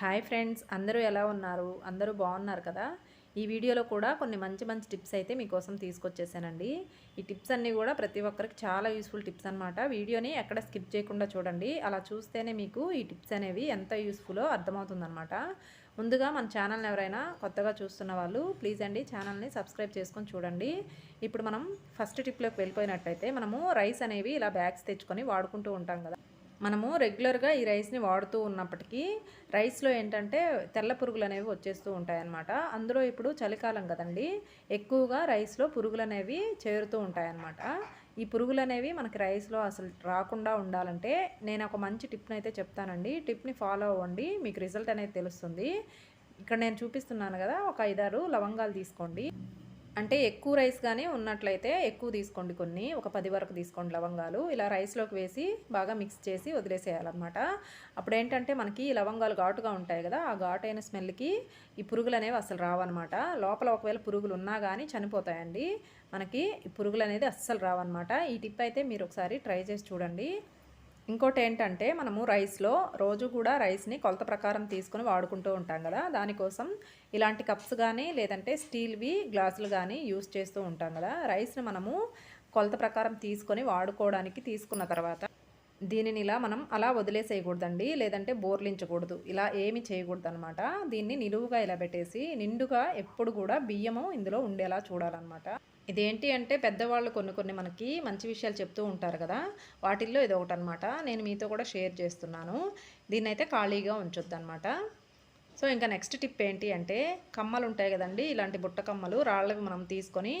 Hi friends అందరూ ఎలా ఉన్నారు? అందరూ బాగున్నారు కదా? ఈ వీడియోలో కూడా కొన్ని మంచి మంచి టిప్స్ అయితే మీకోసం తీసుకొచ్చేసానండి. ఈ టిప్స్ అన్నీ కూడా ప్రతి ఒక్కరికి చాలా యూస్ఫుల్ టిప్స్ అనమాట వీడియోని ఎక్కడ స్కిప్ చేయకుండా చూడండి. అలా చూస్తేనే మీకు ఈ టిప్స్ అనేవి ఎంత యూస్ఫుల్లో అర్థమవుతుందనమాట ముందుగా మన ఛానల్ని ఎవరైనా కొత్తగా చూస్తున్న వాళ్ళు ప్లీజ్ అండి ఛానల్ని సబ్స్క్రైబ్ చేసుకొని చూడండి. ఇప్పుడు మనం ఫస్ట్ టిప్లోకి వెళ్ళిపోయినట్టయితే మనము రైస్ అనేవి ఇలా బ్యాగ్స్ తెచ్చుకొని వాడుకుంటూ ఉంటాం కదా. మనము రెగ్యులర్గా ఈ రైస్ని వాడుతూ ఉన్నప్పటికీ రైస్లో ఏంటంటే తెల్ల పురుగులు అనేవి వచ్చేస్తూ ఉంటాయన్నమాట. అందులో ఇప్పుడు చలికాలం కదండి ఎక్కువగా రైస్లో పురుగులు అనేవి చేరుతూ ఉంటాయన్నమాట. ఈ పురుగులు అనేవి మనకి రైస్లో అసలు రాకుండా ఉండాలంటే నేను ఒక మంచి టిప్ని అయితే చెప్తానండి. టిప్ని ఫాలో అవ్వండి మీకు రిజల్ట్ అనేది తెలుస్తుంది. ఇక్కడ నేను చూపిస్తున్నాను కదా ఒక ఐదారు లవంగాలు తీసుకోండి. అంటే ఎక్కువ రైస్ కానీ ఉన్నట్లయితే ఎక్కువ తీసుకోండి కొన్ని. ఒక పది వరకు తీసుకోండి లవంగాలు. ఇలా రైస్లోకి వేసి బాగా మిక్స్ చేసి వదిలేసేయాలన్నమాట. అప్పుడు ఏంటంటే మనకి లవంగాలు ఘాటుగా ఉంటాయి కదా ఆ ఘాటైన స్మెల్కి ఈ పురుగులు అనేవి అసలు రావన్నమాట. లోపల ఒకవేళ పురుగులు ఉన్నా కానీ చనిపోతాయండి. మనకి ఈ పురుగులు అనేది అస్సలు రావన్నమాట. ఈ టిప్ అయితే మీరు ఒకసారి ట్రై చేసి చూడండి. ఇంకోటి ఏంటంటే మనము రైస్లో రోజు కూడా రైస్ని కొలత ప్రకారం తీసుకొని వాడుకుంటూ ఉంటాం కదా. దానికోసం ఇలాంటి కప్స్ కానీ లేదంటే స్టీల్వి గ్లాసులు కానీ యూస్ చేస్తూ ఉంటాం కదా. రైస్ని మనము కొలత ప్రకారం తీసుకొని వాడుకోవడానికి తీసుకున్న తర్వాత దీనిని ఇలా మనం అలా వదిలేసేయకూడదండి. లేదంటే బోర్లించకూడదు. ఇలా ఏమి చేయకూడదు అనమాట దీన్ని నిలువుగా ఇలా పెట్టేసి నిండుగా ఎప్పుడు కూడా బియ్యము ఇందులో ఉండేలా చూడాలన్నమాట. ఇదేంటి అంటే పెద్దవాళ్ళు కొన్ని కొన్ని మనకి మంచి విషయాలు చెప్తూ ఉంటారు కదా వాటిల్లో ఇది ఒకటి అనమాట నేను మీతో కూడా షేర్ చేస్తున్నాను. దీన్నైతే ఖాళీగా ఉంచొద్దు అనమాట సో ఇంకా నెక్స్ట్ టిప్ ఏంటి అంటే కమ్మలు ఉంటాయి కదండి ఇలాంటి బుట్ట కమ్మలు రాళ్ళవి మనం తీసుకొని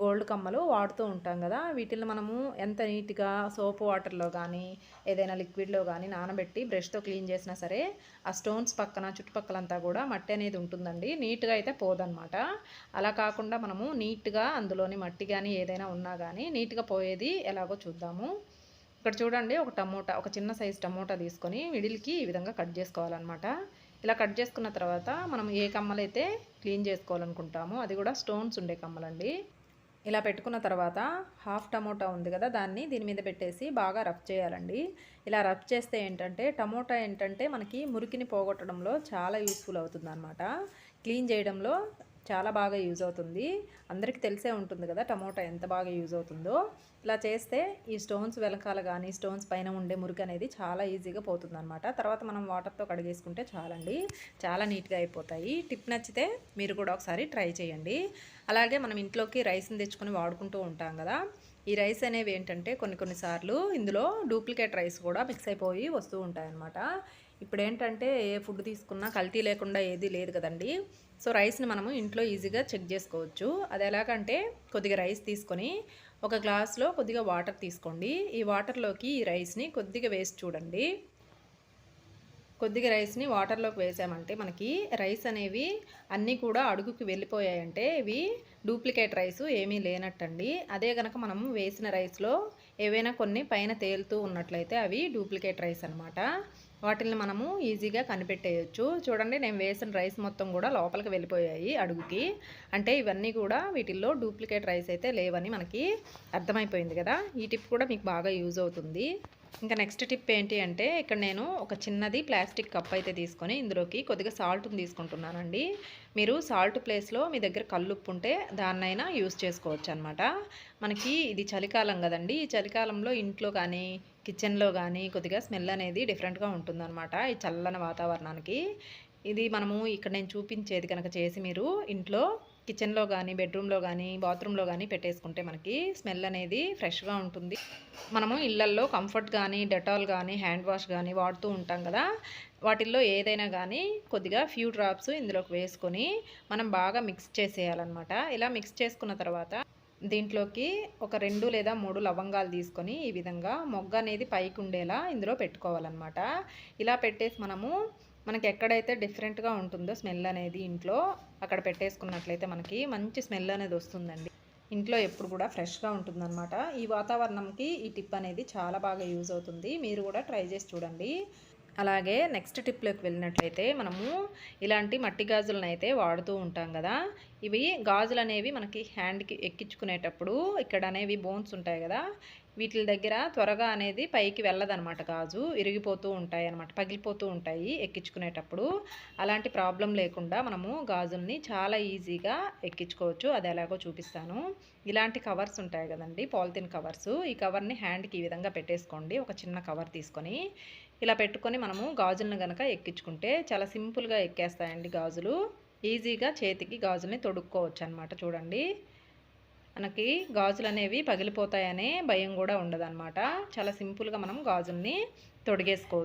గోల్డ్ కమ్మలు వాడుతూ ఉంటాం కదా. వీటిని మనము ఎంత నీట్గా సోప్ వాటర్లో కానీ ఏదైనా లిక్విడ్లో కానీ నానబెట్టి బ్రష్తో క్లీన్ చేసినా సరే ఆ స్టోన్స్ పక్కన చుట్టుపక్కలంతా కూడా మట్టి అనేది ఉంటుందండి. నీట్గా అయితే పోదనమాట అలా కాకుండా మనము నీట్గా అందులోని మట్టి కానీ ఏదైనా ఉన్నా కానీ నీట్గా పోయేది ఎలాగో చూద్దాము. ఇక్కడ చూడండి ఒక టమోటా ఒక చిన్న సైజ్ టమోటా తీసుకొని మిడిల్కి ఈ విధంగా కట్ చేసుకోవాలన్నమాట. ఇలా కట్ చేసుకున్న తర్వాత మనం ఏ కమ్మలైతే క్లీన్ చేసుకోవాలనుకుంటామో అది కూడా స్టోన్స్ ఉండే కమ్మలండి. ఇలా పెట్టుకున్న తర్వాత హాఫ్ టమోటా ఉంది కదా దాన్ని దీని మీద పెట్టేసి బాగా రఫ్ చేయాలండి. ఇలా రఫ్ చేస్తే ఏంటంటే టమోటా ఏంటంటే మనకి మురికిని పోగొట్టడంలో చాలా యూస్ఫుల్ అవుతుంది అనమాట క్లీన్ చేయడంలో చాలా బాగా యూజ్ అవుతుంది. అందరికీ తెలిసే ఉంటుంది కదా టమోటా ఎంత బాగా యూజ్ అవుతుందో. ఇలా చేస్తే ఈ స్టోన్స్ వెలకాల కానీ స్టోన్స్ పైన ఉండే మురికి అనేది చాలా ఈజీగా పోతుంది అనమాట తర్వాత మనం వాటర్తో కడిగేసుకుంటే చాలండి. చాలా నీట్గా అయిపోతాయి. టిప్ నచ్చితే మీరు కూడా ఒకసారి ట్రై చేయండి. అలాగే మనం ఇంట్లోకి రైస్ని తెచ్చుకొని వాడుకుంటూ ఉంటాం కదా. ఈ రైస్ అనేవి ఏంటంటే కొన్ని కొన్నిసార్లు ఇందులో డూప్లికేట్ రైస్ కూడా మిక్స్ అయిపోయి వస్తూ ఉంటాయన్నమాట. ఇప్పుడు ఏంటంటే ఏ ఫుడ్ తీసుకున్నా కల్తీ లేకుండా ఏది లేదు కదండి. సో రైస్ని మనము ఇంట్లో ఈజీగా చెక్ చేసుకోవచ్చు. అది ఎలాగంటే కొద్దిగా రైస్ తీసుకొని ఒక గ్లాస్లో కొద్దిగా వాటర్ తీసుకోండి. ఈ వాటర్లోకి ఈ రైస్ని కొద్దిగా వేసి చూడండి. కొద్దిగా రైస్ని వాటర్లోకి వేసామంటే మనకి రైస్ అనేవి అన్నీ కూడా అడుగుకి వెళ్ళిపోయాయంటే ఇవి డూప్లికేట్ రైస్ ఏమీ లేనట్టండి. అదే కనుక మనం వేసిన రైస్లో ఏవైనా కొన్ని పైన తేలుతూ ఉన్నట్లయితే అవి డూప్లికేట్ రైస్ అనమాట వాటిని మనము ఈజీగా కనిపెట్టేయచ్చు. చూడండి నేను వేసిన రైస్ మొత్తం కూడా లోపలికి వెళ్ళిపోయాయి అడుగుకి. అంటే ఇవన్నీ కూడా వీటిల్లో డూప్లికేట్ రైస్ అయితే లేవని మనకి అర్థమైపోయింది కదా. ఈ టిప్ కూడా మీకు బాగా యూజ్ అవుతుంది. ఇంకా నెక్స్ట్ టిప్ ఏంటి అంటే ఇక్కడ నేను ఒక చిన్నది ప్లాస్టిక్ కప్ అయితే తీసుకొని ఇందులోకి కొద్దిగా సాల్ట్ని తీసుకుంటున్నానండి. మీరు సాల్ట్ ప్లేస్లో మీ దగ్గర కల్లుప్పు ఉంటే దాన్నైనా యూస్ చేసుకోవచ్చు అనమాట మనకి ఇది చలికాలం కదండి. ఈ చలికాలంలో ఇంట్లో కానీ కిచెన్లో కానీ కొద్దిగా స్మెల్ అనేది డిఫరెంట్గా ఉంటుందన్నమాట ఈ చల్లని వాతావరణానికి. ఇది మనము ఇక్కడ నేను చూపించేది కనుక చేసి మీరు ఇంట్లో కిచెన్లో కానీ బెడ్రూమ్లో కానీ బాత్రూంలో కానీ పెట్టేసుకుంటే మనకి స్మెల్ అనేది ఫ్రెష్గా ఉంటుంది. మనము ఇళ్ళల్లో కంఫర్ట్ కానీ డెటాల్ కానీ హ్యాండ్ వాష్ కానీ వాడుతూ ఉంటాం కదా. వాటిల్లో ఏదైనా కానీ కొద్దిగా ఫ్యూ డ్రాప్స్ ఇందులోకి వేసుకొని మనం బాగా మిక్స్ చేసేయాలన్నమాట. ఇలా మిక్స్ చేసుకున్న తర్వాత దీంట్లోకి ఒక రెండు లేదా మూడు లవంగాలు తీసుకొని ఈ విధంగా మొగ్గ అనేది పైకి ఉండేలా ఇందులో పెట్టుకోవాలన్నమాట. ఇలా పెట్టేసి మనము మనకి ఎక్కడైతే డిఫరెంట్గా ఉంటుందో స్మెల్ అనేది ఇంట్లో అక్కడ పెట్టేసుకున్నట్లయితే మనకి మంచి స్మెల్ అనేది వస్తుందండి. ఇంట్లో ఎప్పుడు కూడా ఫ్రెష్గా ఉంటుందన్నమాట. ఈ వాతావరణంకి ఈ టిప్ అనేది చాలా బాగా యూజ్ అవుతుంది. మీరు కూడా ట్రై చేసి చూడండి. అలాగే నెక్స్ట్ టిప్లోకి వెళ్ళినట్లయితే మనము ఇలాంటి మట్టి గాజులను అయితే వాడుతూ ఉంటాం కదా. ఇవి గాజులు అనేవి మనకి హ్యాండ్కి ఎక్కించుకునేటప్పుడు ఇక్కడ అనేవి బోన్స్ ఉంటాయి కదా. వీటి దగ్గర త్వరగా అనేది పైకి వెళ్ళదనమాట గాజు. ఇరిగిపోతూ ఉంటాయి అనమాట పగిలిపోతూ ఉంటాయి ఎక్కించుకునేటప్పుడు. అలాంటి ప్రాబ్లం లేకుండా మనము గాజుల్ని చాలా ఈజీగా ఎక్కించుకోవచ్చు. అది ఎలాగో చూపిస్తాను. ఇలాంటి కవర్స్ ఉంటాయి కదండి పాలిథిన్ కవర్స్. ఈ కవర్ని హ్యాండ్కి ఈ విధంగా పెట్టేసుకోండి. ఒక చిన్న కవర్ తీసుకొని ఇలా పెట్టుకొని మనము గాజులను కనుక ఎక్కించుకుంటే చాలా సింపుల్గా ఎక్కేస్తాయండి గాజులు. ఈజీగా చేతికి గాజుల్ని తొడుక్కోవచ్చు అనమాట చూడండి. మనకి గాజులు అనేవి పగిలిపోతాయనే భయం కూడా ఉండదన్నమాట. చాలా సింపుల్గా మనం గాజుల్ని తొడిగేసుకోవచ్చు.